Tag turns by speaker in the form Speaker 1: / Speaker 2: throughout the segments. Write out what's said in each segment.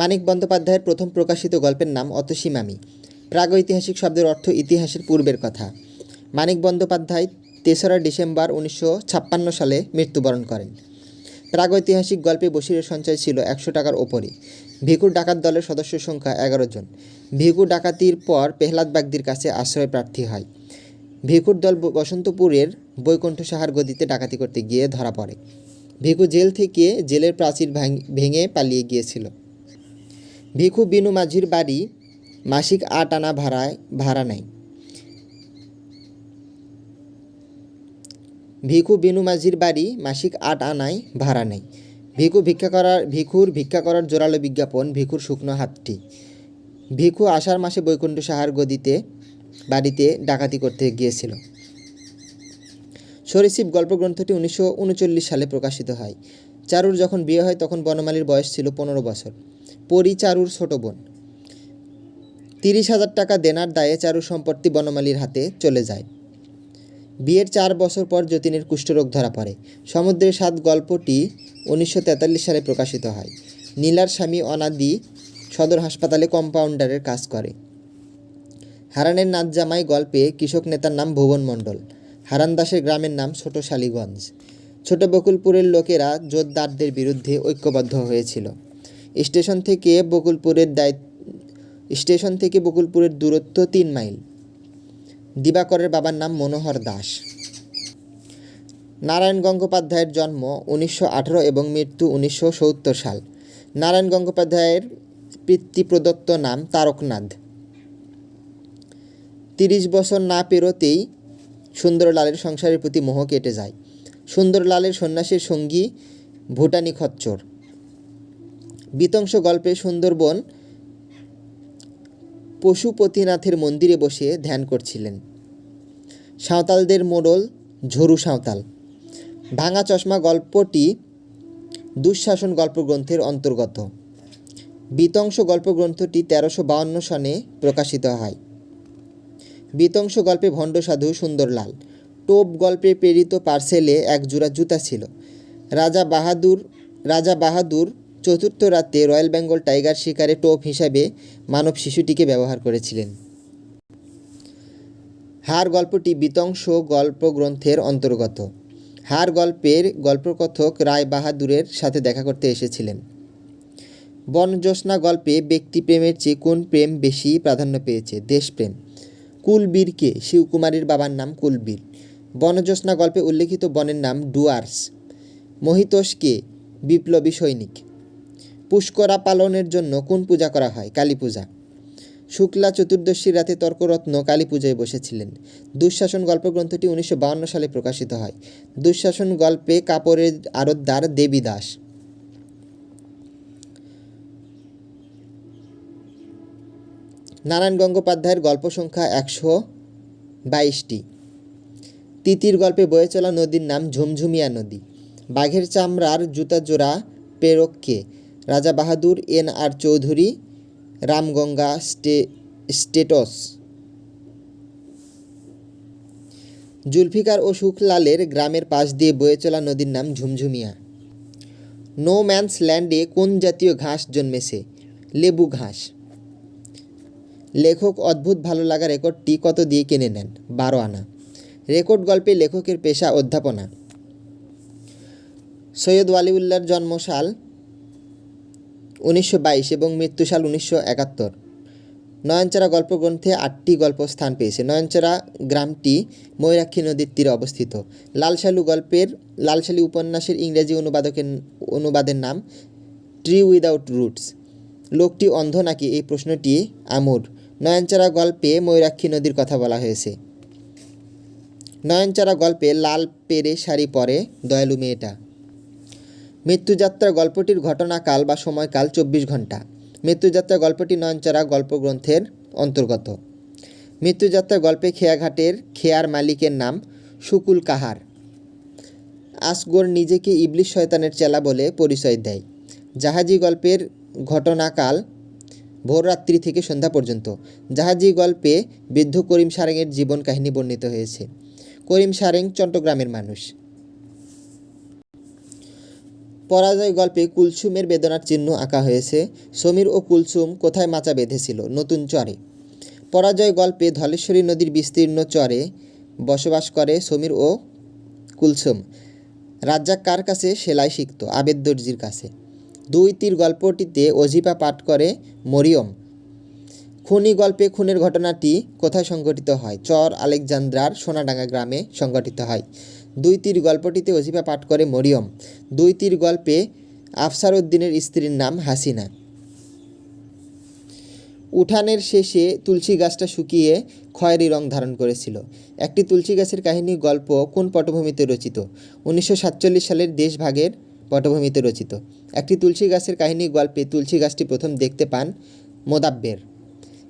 Speaker 1: মানিক বন্দ্যোপাধ্যায়ের প্রথম প্রকাশিত গল্পের নাম অতসী মামি প্রাগৈতিহাসিক শব্দের অর্থ ইতিহাসের পূর্বের কথা। মানিক বন্দ্যোপাধ্যায় তেসরা ডিসেম্বর উনিশশো ছাপ্পান্ন সালে মৃত্যুবরণ করেন। প্রাগৈতিহাসিক গল্পে বসিরের সঞ্চয় ছিল একশো টাকার ওপরে ভিকুর ডাকাত দলের সদস্য সংখ্যা এগারো জন। ভিকু ডাকাতির পর পেহলাদ বাগদির কাছে আশ্রয় প্রার্থী হয়। ভিকুর দল বসন্তপুরের বৈকুণ্ঠ সাহার গদিতে ডাকাতি করতে গিয়ে ধরা পড়ে। ভিকু জেল থেকে জেলের প্রাচীর ভেঙে পালিয়ে গিয়েছিল। ভিখু বিনু মাঝির বাড়ি মাসিক আট আনা ভাড়ায় ভাড়া নেয়। ভিখু বিনু মাঝির বাড়ি মাসিক আট আনায় ভাড়া নেয়। ভিখু ভিক্ষা করার, ভিখুর ভিক্ষা করার জোরালো বিজ্ঞাপন ভিখুর শুকনো হাতটি। ভিখু আষাঢ় মাসে বৈকুণ্ঠ সাহার গদিতে, বাড়িতে ডাকাতি করতে গিয়েছিল। সরীসৃপ গল্পগ্রন্থটি উনিশশো উনচল্লিশ সালে প্রকাশিত হয়। চারুর যখন বিয়ে হয় তখন বনমালীর বয়স ছিল পনেরো বছর। পরি চারুর ছোট বোন। তিরিশ হাজার টাকা দেনার দায়ে চারুর সম্পত্তি বনমালীর হাতে চলে যায়। বিয়ের চার বছর পর যতীনের কুষ্ঠরোগ ধরা পড়ে। সমুদ্রের সাত গল্পটি উনিশশো তেতাল্লিশ সালে প্রকাশিত হয়। নীলার স্বামী অনাদি সদর হাসপাতালে কম্পাউন্ডারের কাজ করে। হারানের নাচ জামাই গল্পে কৃষক নেতার নাম ভুবন মণ্ডল। হারান দাসের গ্রামের নাম ছোট শালীগঞ্জ। ছোট বকুলপুরের লোকেরা জোরদারদের বিরুদ্ধে ঐক্যবদ্ধ হয়েছিল। স্টেশন থেকে বকুলপুরের দায়িত্ব স্টেশন থেকে বকুলপুরের দূরত্ব তিন মাইল। দিবাকরের বাবার নাম মনোহর দাস। নারায়ণ গঙ্গোপাধ্যায়ের জন্ম উনিশশো আঠারো এবং মৃত্যু উনিশশো সত্তর সাল। নারায়ণ গঙ্গোপাধ্যায়ের পিতৃপ্রদত্ত নাম তারকনাথ। তিরিশ বছর না পেরোতেই সুন্দরলালের সংসারের প্রতি মোহ কেটে যায়। সুন্দরলালের সন্ন্যাসীর সঙ্গী ভুটানি খচ্চর। বিতংশ গল্পে সুন্দরবন পশুপতিনাথের মন্দিরে বসে ধ্যান করছিলেন। সাঁওতালদের মোড়ল ঝরু সাঁওতাল। ভাঙা চশমা গল্পটি দুঃশাসন গল্পগ্রন্থের অন্তর্গত। বিতংশ গল্পগ্রন্থটি তেরোশো বাউন্ন সনে প্রকাশিত হয়। বিতংশ গল্পে ভণ্ড সাধু সুন্দরলাল। টোপ গল্পে প্রেরিত পার্সেলে এক জোড়া জুতা ছিল। রাজা বাহাদুর রাজা বাহাদুর চতুর্থ রাতে রয়্যাল বেঙ্গল টাইগার শিকারে টোপ হিসাবে মানব শিশুটিকে ব্যবহার করেছিলেন। হার গল্পটি বিতংশ গল্পগ্রন্থের অন্তর্গত। হার গল্পের গল্পকথক রায় বাহাদুরের সাথে দেখা করতে এসেছিলেন। বনজ্যোৎস্না গল্পে ব্যক্তিপ্রেমের চেয়ে কোন প্রেম বেশি প্রাধান্য পেয়েছে? দেশপ্রেম। কুলবীরকে, শিবকুমারীর বাবার নাম কুলবীর। বনজ্যোৎস্না গল্পে উল্লেখিত বনের নাম ডুয়ার্স। মহিতোষকে, বিপ্লবী সৈনিক। পুষ্করা পালনের জন্য কোন পূজা করা হয়? কালী পূজা। শুক্লা চতুর্দশীর রাতে তর্করত্ন কালী পূজায় বসেছিলেন। দুঃশাসন গল্পগ্রন্থটি উনিশশো বাউন্ন সালে প্রকাশিত হয়। দুঃশাসন গল্পে কাপড়ের আরতদার দেবী দাস। নারায়ণ গঙ্গোপাধ্যায়ের গল্প সংখ্যা একশো বাইশটি। তিতির গল্পে বয়ে চলা নদীর নাম ঝুমঝুমিয়া নদী। বাঘের চামড়ার জুতা জোড়া প্রেরককে রাজা বাহাদুর এন আর চৌধুরী, রামগঙ্গা স্টে, স্টেটস। জুলফিকার ও সুখলালের গ্রামের পাশ দিয়ে বয়ে চলা নদীর নাম ঝুমঝুমিয়া। নো ম্যানস ল্যান্ডে কোন জাতীয় ঘাস জন্মেছে? লেবু ঘাস। লেখক অদ্ভুত ভালো লাগা রেকর্ডটি কত দিয়ে কিনে নেন? বারো আনা। রেকর্ড গল্পে লেখকের পেশা অধ্যাপনা। সৈয়দ ওয়ালিউল্লাহর জন্মসাল উনিশশো বাইশ এবং মৃত্যুসাল উনিশশো একাত্তর। নয়নচারা গল্পগ্রন্থে আটটি গল্প স্থান পেয়েছে। নয়নচারা গ্রামটি ময়ূরাক্ষী নদীর তীরে অবস্থিত। লালশালু গল্পের লালসালু উপন্যাসের ইংরেজি অনুবাদকের, অনুবাদের নাম ট্রি উইদাউট রুটস লোকটি অন্ধ নাকি এই প্রশ্নটি আমুর। নয়নচারা গল্পে ময়ূরাক্ষী নদীর কথা বলা হয়েছে। নয়নচারা গল্পে লাল পেরে শাড়ি পরে দয়ালু মেয়েটা। মৃত্যুযাত্রা গল্পটির ঘটনাকাল বা সময়কাল চব্বিশ ঘণ্টা মৃত্যুযাত্রা গল্পটি নয়নচারা গল্পগ্রন্থের অন্তর্গত। মৃত্যুযাত্রা গল্পে খেয়াঘাটের খেয়ার মালিকের নাম শুকুল কাহার। আসগর নিজেকে ইবলিশ শয়তানের চেলা বলে পরিচয় দেয়। জাহাজি গল্পের ঘটনাকাল ভোররাত্রি থেকে সন্ধ্যা পর্যন্ত। জাহাজি গল্পে বৃদ্ধ করিম সারেংয়ের জীবন কাহিনী বর্ণিত হয়েছে। করিম সারেং চট্টগ্রামের মানুষ। পরাজয় গল্পে কুলসুমের বেদনার চিহ্ন আঁকা হয়েছে। সমীর ও কুলসুম কোথায় মাচা বেঁধেছিল? নতুন চরে। পরাজয় গল্পে ধলেশ্বরী নদীর বিস্তীর্ণ চরে বসবাস করে সমীর ও কুলসুম। রাজ্জাক কার কাছে? সেলাই শিখত আবেদ দর্জির কাছে। দুই তীর গল্পটিতে অজিপা পাঠ করে মরিয়ম। খুনি গল্পে খুনের ঘটনাটি কোথায় সংঘটিত হয়? চর আলেকজান্দ্রার সোনাডাঙ্গা গ্রামে সংঘটিত হয়। দুই তীর গল্পটিতে অজিপা পাঠ করে মরিয়ম। দুই তীর গল্পে আফসার উদ্দিনের স্ত্রীর নাম হাসিনা। উঠানের শেষে তুলসী গাছটা শুকিয়ে খয়েরি রং ধারণ করেছিল। একটি তুলসী গাছের কাহিনী গল্প কোন পটভূমিতে রচিত? উনিশশো সাতচল্লিশ সালের দেশভাগের পটভূমিতে রচিত। একটি তুলসী গাছের কাহিনী গল্পে তুলসী গাছটি প্রথম দেখতে পান মোদাব্বের।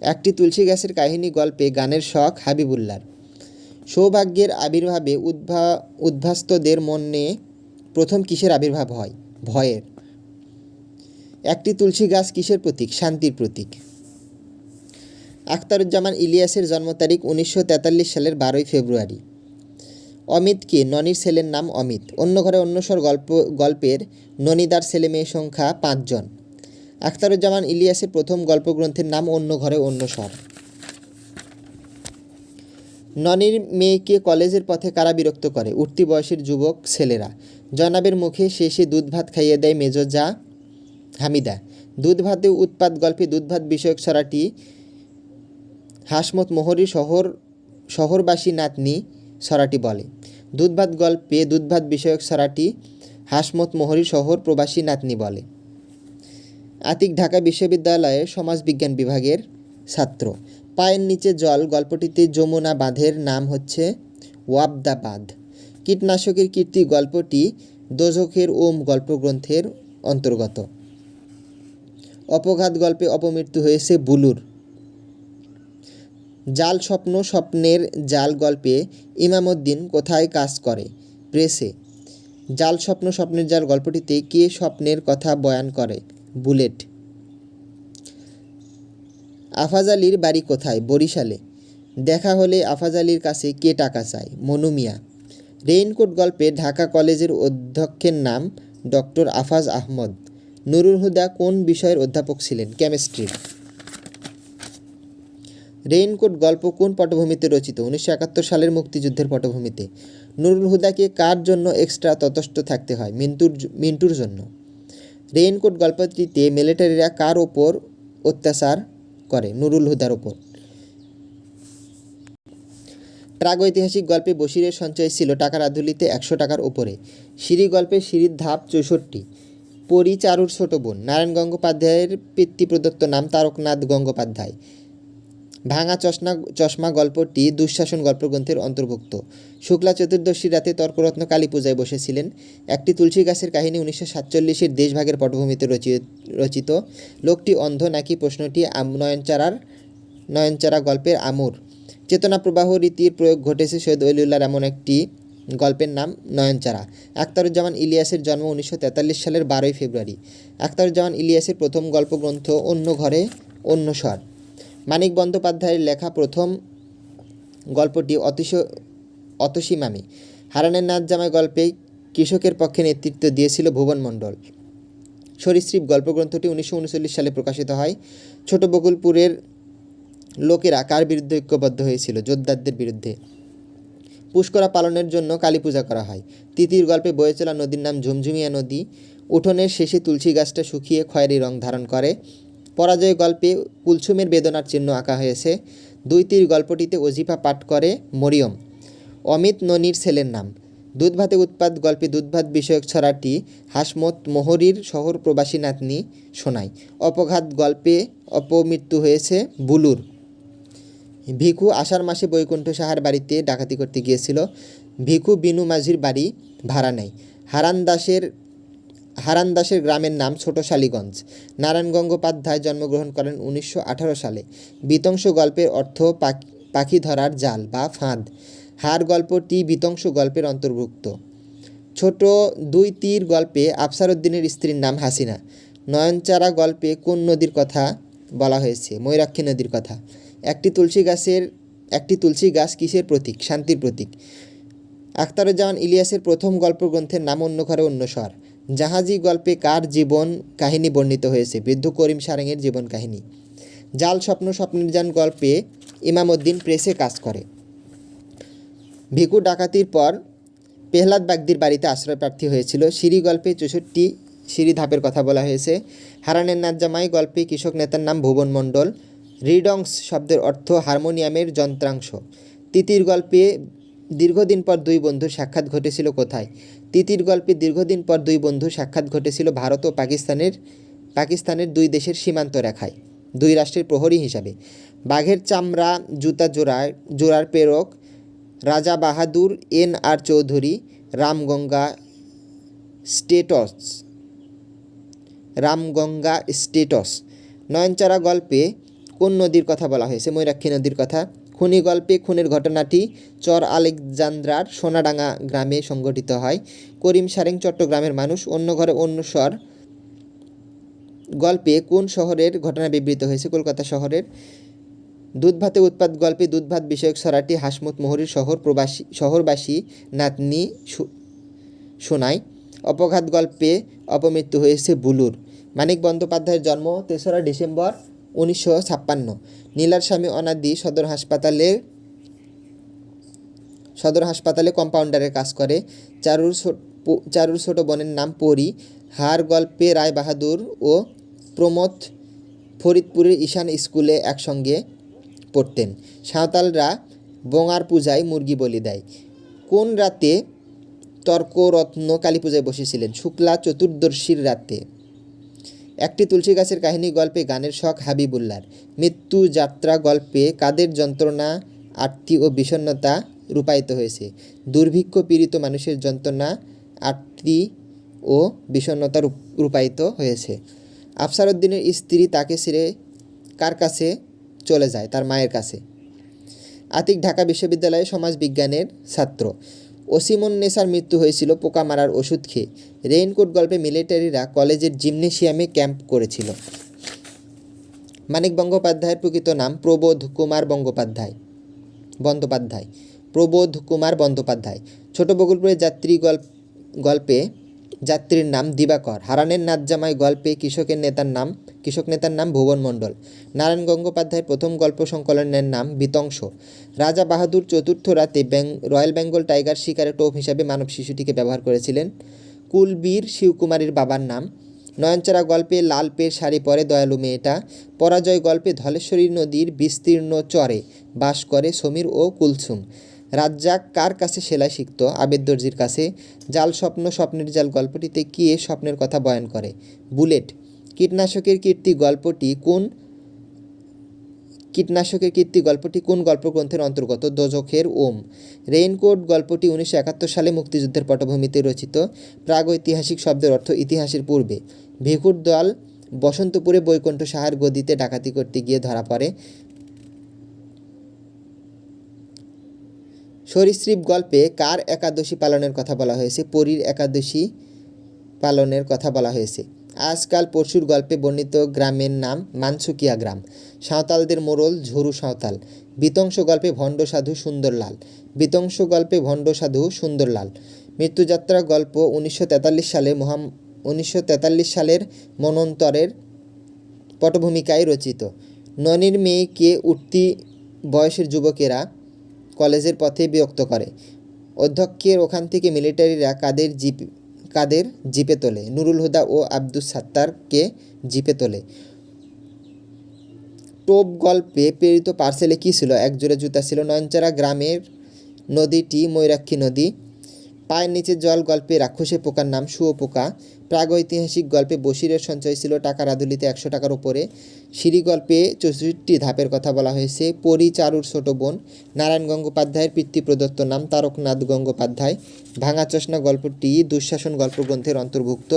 Speaker 1: একটি তুলসী গাছের কাহিনী গল্পে গানের শখ হাবিবুল্লার। সৌভাগ্যের আবির্ভাবে উদ্ভা, উদ্ভাস্তদের মনে প্রথম কিসের আবির্ভাব হয়? ভয়ের। একটি তুলসী গাছ কিসের প্রতীক? শান্তির প্রতীক। আখতারুজ্জামান ইলিয়াসের জন্ম তারিখ উনিশশো তেতাল্লিশ সালের বারোই ফেব্রুয়ারি। অমিতকে ননির ছেলের নাম অমিত। অন্য ঘরে অন্যস্বর গল্প, গল্পের ননিদার ছেলে মেয়ে সংখ্যা পাঁচজন। আখতারুজ্জামান ইলিয়াসের প্রথম গল্পগ্রন্থের নাম অন্য ঘরে অন্য স্বর ননির মেয়েকে কলেজের পথে কারা বিরক্ত করে? উঠতি বয়সের যুবক ছেলেরা। জনাবের মুখে শেষে দুধ ভাত খাইয়ে দেয় মেজো যা হামিদা। দুধ ভাতে উৎপাদ গল্পে দুধ ভাত বিষয়ক ছড়াটি হাসমত মোহরি শহর, শহরবাসী নাতনি ছড়াটি বলে। দুধভাত গল্পে দুধভাত বিষয়ক ছড়াটি হাসমত মোহরি শহর প্রবাসী নাতনি বলে। আতিক ঢাকা বিশ্ববিদ্যালয়ের সমাজবিজ্ঞান বিভাগের ছাত্র। পায়ের নিচে জল, গল্পটিতে যমুনা বাঁধের নাম হচ্ছে ওয়াবদা বাঁধ কীটনাশকের কীর্তি গল্পটি দোজখের ওম গল্পগ্রন্থের অন্তর্গত। অপঘাত গল্পে অপমৃত্যু হয়েছে বুলুর। জাল স্বপ্ন স্বপ্নের জাল গল্পে ইমামউদ্দিন কোথায় কাজ করে? প্রেসে। জাল স্বপ্ন স্বপ্নের জাল গল্পটিতে কে স্বপ্নের কথা বয়ান করে? বুলেট। আফাজ আলীর বাড়ি কোথায়? বরিশালে। দেখা হলে আফাজ আলীর কাছে কে টাকা চায়? মনু মিয়া। রেইনকোট গল্পে ঢাকা কলেজের অধ্যক্ষের নাম ডক্টর আফাজ আহমদ। নুরুল হুদা কোন বিষয়ের অধ্যাপক ছিলেন? কেমিস্ট্রির রেইনকোট গল্প কোন পটভূমিতে রচিত? উনিশশো একাত্তর সালের মুক্তিযুদ্ধের পটভূমিতে। নুরুল হুদাকে কার জন্য এক্সট্রা ততস্থ থাকতে হয়? মিন্টুর মিন্টুর জন্য। রেইনকোট গল্পটিতে মিলিটারিরা কার ওপর অত্যাচার করে নুরুল হুদার ওপর প্রাগৈতিহাসিক গল্পে বসিরের সঞ্চয় ছিল টাকার আধুলিতে একশো টাকার ওপরে সিঁড়ি গল্পে সিঁড়ির ধাপ চৌষট্টি। পরি চারুর ছোট বোন। নারায়ণ গঙ্গোপাধ্যায়ের পিতৃপ্রদত্ত নাম তারকনাথ গঙ্গোপাধ্যায়। ভাঙা চশমা চশমা গল্পটি দুঃশাসন গল্পগ্রন্থের অন্তর্ভুক্ত। শুক্লা চতুর্দশী রাতে তর্করত্ন কালী পূজায় বসেছিলেন। একটি তুলসী গাছের কাহিনী উনিশশো সাতচল্লিশের দেশভাগের পটভূমিতে রচি- রচিত। লোকটি অন্ধ নাকি প্রশ্নটি নয়নচারার, নয়নচারা গল্পের আমূর। চেতনা প্রবাহ রীতির প্রয়োগ ঘটেছে সৈয়দ অলিউল্লাহর এমন একটি গল্পের নাম নয়নচারা। আখতারুজ্জামান ইলিয়াসের জন্ম উনিশশো তেতাল্লিশ সালের বারোই ফেব্রুয়ারি। আখতারুজ্জামান ইলিয়াসের প্রথম গল্পগ্রন্থ অন্য ঘরে অন্য স্বর। মানিক বন্দ্যোপাধ্যায়ের লেখা প্রথম গল্পটি অতিশ, অতসী মামি। হারানের নাচ জামাই গল্পে কৃষকের পক্ষে নেতৃত্ব দিয়েছিল ভুবন মণ্ডল। সরীসৃপ গল্পগ্রন্থটি উনিশশো উনচল্লিশ সালে প্রকাশিত হয়। ছোট বকুলপুরের লোকেরা কার বিরুদ্ধে ঐক্যবদ্ধ হয়েছিল? যোদ্ধারদের বিরুদ্ধে। পুষ্করা পালনের জন্য কালী পূজা করা হয়। তিতির গল্পে বয়ে চলা নদীর নাম ঝুমঝুমিয়া নদী। উঠোনের শেষে তুলসী গাছটা শুকিয়ে খয়েরি রং ধারণ করে। পরাজয় গল্পে কুলসুমের বেদনার চিহ্ন আঁকা হয়েছে। দুই তীর গল্পটিতে অজিফা পাঠ করে মরিয়ম। অমিত ননির ছেলের নাম। দুধভাতে উৎপাদ গল্পে দুধভাত বিষয়ক ছড়াটি হাসমত মোহরির শহর প্রবাসী নাতনি শোনায়। অপঘাত গল্পে অপমৃত্যু হয়েছে বুলুর। ভিখু আষাঢ় মাসে বৈকুণ্ঠ সাহার বাড়িতে ডাকাতি করতে গিয়েছিল। ভিখু বিনু মাঝির বাড়ি ভাড়া নেয়। হারান দাসের হারান দাসের গ্রামের নাম ছোট শালীগঞ্জ। নারায়ণ গঙ্গোপাধ্যায় জন্মগ্রহণ করেন উনিশশো আঠারো সালে। বিতংশ গল্পের অর্থ পাখি পাখি ধরার জাল বা ফাঁদ। হার গল্পটি বিতংশ গল্পের অন্তর্ভুক্ত। ছোট দুই তীর গল্পে আফসার উদ্দিনের স্ত্রীর নাম হাসিনা। নয়নচারা গল্পে কোন নদীর কথা বলা হয়েছে? ময়ূরাক্ষী নদীর কথা। একটি তুলসী গাছের একটি তুলসী গাছ কিসের প্রতীক? শান্তির প্রতীক। আখতারুজ্জামান ইলিয়াসের প্রথম গল্পগ্রন্থের নাম অন্য ঘরে অন্য স্বর। জাহাজি গল্পে কার জীবন কাহিনী বর্ণিত হয়েছে? বৃদ্ধ করিম সারেংয়ের জীবন কাহিনী। জাল স্বপ্ন স্বপ্নের যান গল্পে ইমামউদ্দিন প্রেসে কাজ করে। ভিকু ডাকাতির পর পেহলাদ বাগদির বাড়িতে আশ্রয় প্রার্থী হয়েছিল। সিঁড়ি গল্পে চৌষট্টি সিঁড়ি ধাপের কথা বলা হয়েছে। হারানের নাজ্জামাই গল্পে কৃষক নেতার নাম ভুবন মণ্ডল। রিডংস শব্দের অর্থ হারমোনিয়ামের যন্ত্রাংশ। তিতির গল্পে দীর্ঘদিন পর দুই বন্ধুর সাক্ষাৎ ঘটেছিল কোথায়? তিতির গল্পে দীর্ঘদিন পর দুই বন্ধুর সাক্ষাৎ ঘটেছিল ভারত ও পাকিস্তানের পাকিস্তানের দুই দেশের সীমান্ত রেখায়, দুই রাষ্ট্রের প্রহরী হিসাবে। বাঘের চামড়া, জুতা জোড়ার জোড়ার প্রেরক Raja Bahadur N R Chowdhury, Ramganga states Ramganga states. Nayanchara গল্পে কোন নদীর কথা বলা হয়েছে? ময়ূরাক্ষী নদীর কথা। খুনি গল্পে খুনের ঘটনাটি চর আলেকজান্দ্রার সোনাডাঙ্গা গ্রামে সংঘটিত হয়। করিম সারেং চট্টগ্রামের মানুষ। অন্য ঘরে অন্য স্বর গল্পে কোন শহরের ঘটনা বিবৃত হয়েছে? কলকাতা শহরের দুধ ভাতে উৎপাদ গল্পে দুধ ভাত বিষয়ক ছড়াটি হাসমত মোহরির শহর প্রবাসী শহরবাসী নাতনি শোনায় অপঘাত গল্পে অপমৃত্যু হয়েছে বুলুর। মানিক বন্দ্যোপাধ্যায়ের জন্ম তেসরা ডিসেম্বর উনিশশো ছাপ্পান্ন। নীলার স্বামী অনাদি সদর হাসপাতালে সদর হাসপাতালে কম্পাউন্ডারের কাজ করে। চারুর চারুর ছোট বোনের নাম পরি। হার গল্পে রায় বাহাদুর ও প্রমোদ ফরিদপুরের ঈশান স্কুলে একসঙ্গে পড়তেন। সাঁওতালরা বঙার পূজায় মুরগি বলি দেয়। কোন রাতে তর্করত্ন কালী পূজায় বসেছিলেন? শুক্লা চতুর্দশীর রাতে। একটি তুলসী গাছের কাহিনী গল্পে গানের শখ হাবিবুল্লার মৃত্যু যাত্রা গল্পে কাদের যন্ত্রণা আরতি ও বিষণ্ণতা রূপায়িত হয়েছে। দুর্ভিক্ষ পীড়িত মানুষের যন্ত্রণা আরতি ও বিষণ্ণতা রূপায়িত হয়েছে। আফসার উদ্দিনের স্ত্রী তাকে ছেড়ে কার কাছে চলে যায়? তার মায়ের কাছে। আতিক ঢাকা বিশ্ববিদ্যালয়ে সমাজবিজ্ঞানের ছাত্র। ওসিমন নেসার মৃত্যু হয়েছিল পোকা মারার ওষুধ খেয়ে। রেইনকোট গল্পে মিলিটারিরা কলেজের জিমনেশিয়ামে ক্যাম্প করেছিল। মানিক বন্দ্যোপাধ্যায়ের প্রকৃত নাম প্রবোধ কুমার বন্দ্যোপাধ্যায়। বন্দ্যোপাধ্যায়। প্রবোধ কুমার বন্দ্যোপাধ্যায়। ছোট বকুলপুরের যাত্রী গল্প গল্পে যাত্রীর নাম দিবাকর। হারানের নাতজামাই গল্পে কৃষকের নেতার নাম কৃষক নেতার নাম ভুবন মণ্ডল। নারায়ণ গঙ্গোপাধ্যায়ের প্রথম গল্প সংকলনের নাম বিতংশ। রাজা বাহাদুর চতুর্থ রাতে রয়্যাল বেঙ্গল টাইগার শিকারে টোপ হিসাবে মানব শিশুটিকে ব্যবহার করেছিলেন। কুলবীর শিবকুমারীর বাবার নাম। নয়নচারা গল্পে লাল পের শাড়ি পরে দয়ালু মেয়েটা। পরাজয় গল্পে ধলেশ্বরী নদীর বিস্তীর্ণ চরে বাস করে সমীর ও কুলসুম। রাজ্জাক কার কাছে সেলাই শিখত? আবেদ দর্জির কাছে। জাল স্বপ্ন স্বপ্নের জাল গল্পটিতে কে স্বপ্নের কথা বয়ান করে? বুলেট। কীটনাশকের কীর্তি গল্পটি কোন কীটনাশকের কীর্তি গল্পটি কোন গল্পগ্রন্থের অন্তর্গত? দোজখের ওম। রেইনকোট গল্পটি উনিশশো একাত্তর সালে মুক্তিযুদ্ধের পটভূমিতে রচিত। প্রাগৈতিহাসিক শব্দের অর্থ ইতিহাসের পূর্বে। ভিখুর দল বসন্তপুরে বৈকুণ্ঠ সাহার গদিতে ডাকাতি করতে গিয়ে ধরা পড়ে। সরীসৃপ গল্পে কার একাদশী পালনের কথা বলা হয়েছে? পরীর একাদশী পালনের কথা বলা হয়েছে। আজকাল পরশুর গল্পে বর্ণিত গ্রামের নাম মানসুকিয়া গ্রাম। সাঁওতালদের মোড়ল ঝুরু সাঁওতাল। বিতংশ গল্পে ভণ্ড সাধু সুন্দরলাল। বিতংশ গল্পে ভণ্ড সাধু সুন্দরলাল। মৃত্যুযাত্রা গল্প উনিশশো তেতাল্লিশ সালে মহাম উনিশশো তেতাল্লিশ সালের মনন্তরের পটভূমিকায় রচিত। ননির মেয়েকে উঠতি বয়সের যুবকেরা কলেজের পথে বিরক্ত করে। অধ্যক্ষের ওখান থেকে মিলিটারিরা কাদের জিপ, কাদের জিপে তোলে? নুরুল হুদা ও আব্দুস সাত্তারকে জিপে তোলে। টোপ গল্পে প্রেরিত পার্সেলে কী ছিল? একজোড়া জুতা ছিল নয়নচারা গ্রামের নদীটি, ময়ূরাক্ষী নদী। পায়ের নিচে জল গল্পে রাক্ষসে পোকার নাম শুয়োপোকা প্রাগৈতিহাসিক গল্পে বসিরের সঞ্চয় ছিল টাকার আদুলিতে একশো টাকার উপরে সিঁড়ি গল্পে চৌষট্টি ধাপের কথা বলা হয়েছে। পরি চারুর ছোট বোন, নারায়ণ গঙ্গোপাধ্যায়ের পিতৃ প্রদত্ত নাম তারকনাথ গঙ্গোপাধ্যায়। ভাঙা চশনা গল্পটি দুঃশাসন গল্পগ্রন্থের অন্তর্ভুক্ত।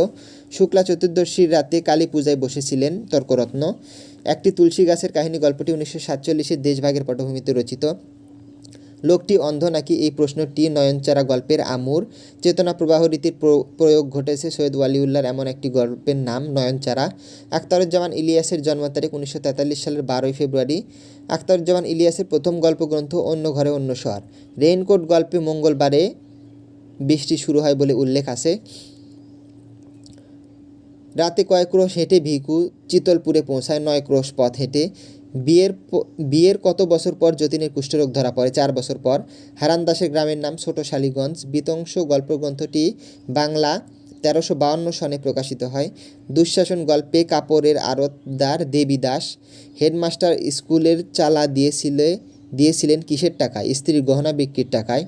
Speaker 1: শুক্লা চতুর্দশীর রাতে কালী পূজায় বসেছিলেন তর্করত্ন। একটি তুলসী গাছের কাহিনী গল্পটি উনিশশো সাতচল্লিশের দেশভাগের পটভূমিতে রচিত। লোকটি অন্ধ নাকি এই প্রশ্নটি নয়নচারা গল্পের আমূর। চেতনা প্রবাহ রীতির প্র- প্রয়োগ ঘটেছে সৈয়দ ওয়ালিউল্লাহর এমন একটি গল্পের নাম নয়নচারা। আখতারুজ্জামান ইলিয়াসের জন্ম তারিখ উনিশশো তেতাল্লিশ সালের বারোই ফেব্রুয়ারি। আখতারুজ্জামান ইলিয়াসের প্রথম গল্পগ্রন্থ অন্য ঘরে অন্য শহর। রেইনকোট গল্পে মঙ্গলবারে বৃষ্টি শুরু হয় বলে উল্লেখ আছে। রাতে কয়েক ক্রোশ হেঁটে ভিকু চিতলপুরে পৌঁছায়, নয় ক্রোশ পথ হেঁটে। বিয়ের বিয়ের কত বছর পর যতীনের কুষ্ঠরোগ ধরা পড়ে? চার বছর পর। হারান দাসের গ্রামের নাম ছোট শালীগঞ্জ। বিতংশ গল্পগ্রন্থটি বাংলা তেরোশো বাউন্ন সনে প্রকাশিত হয়। দুঃশাসন গল্পে কাপড়ের আড়তদার দেবী দাস। হেডমাস্টার স্কুলের চালা দিয়েছিলে, দিয়েছিলেন কিসের টাকায়? স্ত্রীর গহনা বিক্রির টাকায়।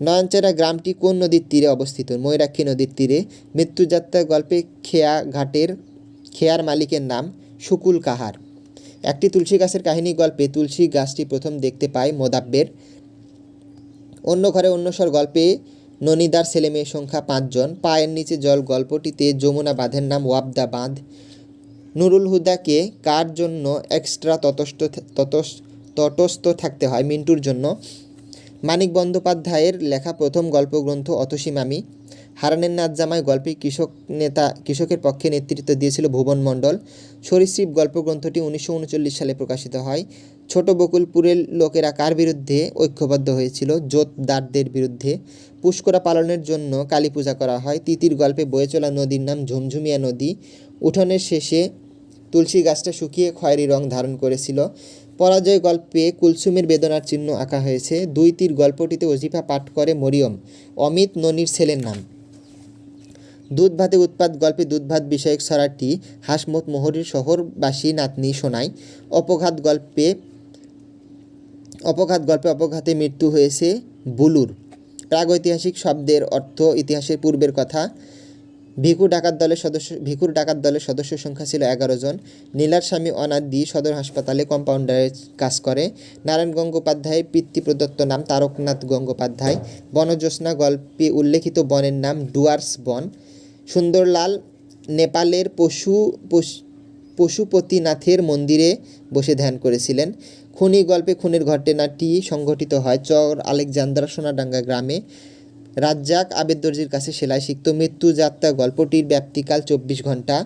Speaker 1: নয়নচেরা গ্রামটি কোন নদীর তীরে অবস্থিত? ময়ূরাক্ষী নদীর তীরে। মৃত্যুযাত্রা গল্পে খেয়া ঘাটের খেয়ার মালিকের নাম শুকুল কাহার। একটি তুলসী গাছের কাহিনী গল্পে তুলসী গাছটি প্রথম দেখতে পায় মোদাব্বের। অন্য ঘরে অন্য স্বর গল্পে ননিদার ছেলেমেয়ের সংখ্যা পাঁচজন। পায়ের নিচে জল গল্পটিতে যমুনা বাঁধের নাম ওয়াবদা বাঁধ। নুরুল হুদাকে কার জন্য এক্সট্রা তটস- তটস্থ থাকতে হয়? মিন্টুর জন্য। মানিক বন্দ্যোপাধ্যায়ের লেখা প্রথম গল্পগ্রন্থ অতসী মামি। হারানের নাথ জামাই গল্পে কৃষক নেতা, কৃষকের পক্ষে নেতৃত্ব দিয়েছিল ভুবন মণ্ডল। সরীসৃপ গল্পগ্রন্থটি উনিশশো উনচল্লিশ সালে প্রকাশিত হয়। ছোট বকুলপুরের লোকেরা কার বিরুদ্ধে ঐক্যবদ্ধ হয়েছিল? জোতদারদের বিরুদ্ধে। পুষ্করা পালনের জন্য কালী পূজা করা হয়। তিতির গল্পে বয়ে চলা নদীর নাম ঝুমঝুমিয়া নদী। উঠোনের শেষে তুলসী গাছটা শুকিয়ে খয়েরি রং ধারণ করেছিল। পরাজয় গল্পে কুলসুমের বেদনার চিহ্ন আঁকা হয়েছে। দুই তীর গল্পটিতে অজিফা পাঠ করে মরিয়ম। অমিত ননির ছেলের নাম। দুধ ভাতে উৎপাদ গল্পে দুধ ভাত বিষয়ক ছড়াটি হাসমত মোহরের শহরবাসী নাতনি শোনায় অপঘাত গল্পে অপঘাত গল্পে অপঘাতে মৃত্যু হয়েছে বুলুর। প্রাগৈতিহাসিক শব্দের অর্থ ইতিহাসের পূর্বের কথা। ভিখু ডাকাত দলের সদস্য, ভিখুর ডাকাত দলের সদস্য সংখ্যা ছিল এগারো জন। নীলার স্বামী অনাদি সদর হাসপাতালে কম্পাউন্ডারের কাজ করে। নারায়ণ গঙ্গোপাধ্যায়ের পিতৃ প্রদত্ত নাম তারকনাথ গঙ্গোপাধ্যায়। বনজ্যোৎস্না গল্পে উল্লেখিত বনের নাম ডুয়ার্স বন। সুন্দরলাল নেপালের পশু, পশ- পশুপতিনাথের মন্দিরে বসে ধ্যান করেছিলেন। খুনি গল্পে খুনের ঘটনাটি সংঘটিত হয় চর আলেকজান্দ্রা সোনাডাঙ্গা গ্রামে। রাজ্জাক আবেদ দর্জির কাছে সেলাই শিখত মৃত্যু যাত্রা গল্পটির ব্যাপ্তিকাল চব্বিশ ঘণ্টা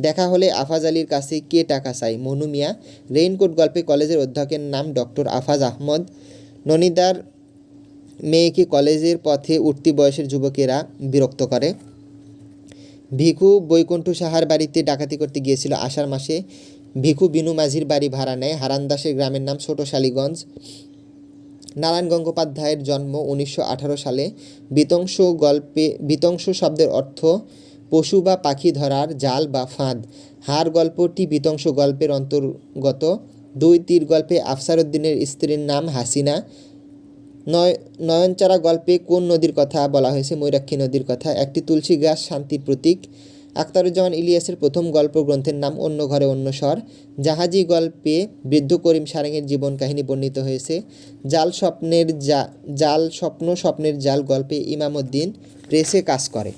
Speaker 1: দেখা হলে আফাজ আলীর কাছে কে টাকা চাই? মনু মিয়া। রেইনকোট গল্পে কলেজের অধ্যক্ষের নাম ডক্টর আফাজ আহমদ। ননিদার মেয়েকে কলেজের পথে উঠতি বয়সের যুবকেরা বিরক্ত করে। ভিখু বৈকুণ্ঠ সাহার বাড়িতে ডাকাতি করতে গিয়েছিল আষাঢ় মাসে। ভিখু বিনু মাঝির বাড়ি ভাড়া নেয়। হারান দাসের গ্রামের নাম ছোট শালীগঞ্জ। নারায়ণ গঙ্গোপাধ্যায়ের জন্ম উনিশশো আঠারো সালে। বিতংশ গল্পে, বিতংশ শব্দের অর্থ পশু বা পাখি ধরার জাল বা ফাঁদ। হার গল্পটি বিতংশ গল্পের অন্তর্গত। দুই তীর গল্পে আফসার উদ্দিনের স্ত্রীর নাম হাসিনা। নয়, নয়নচারা গল্পে কোন নদীর কথা বলা হয়েছে? ময়ূরাক্ষী নদীর কথা। একটি তুলসী গাছ, শান্তির প্রতীক। আখতারুজ্জামান ইলিয়াসের প্রথম গল্প গ্রন্থের নাম অন্য ঘরে অন্য স্বর। জাহাজি গল্পে বৃদ্ধ করিম সারেঙের জীবন কাহিনী বর্ণিত হয়েছে। জাল স্বপ্নের জাল স্বপ্ন স্বপ্নের জাল গল্পে ইমামুদ্দিন প্রেসে কাজ করে।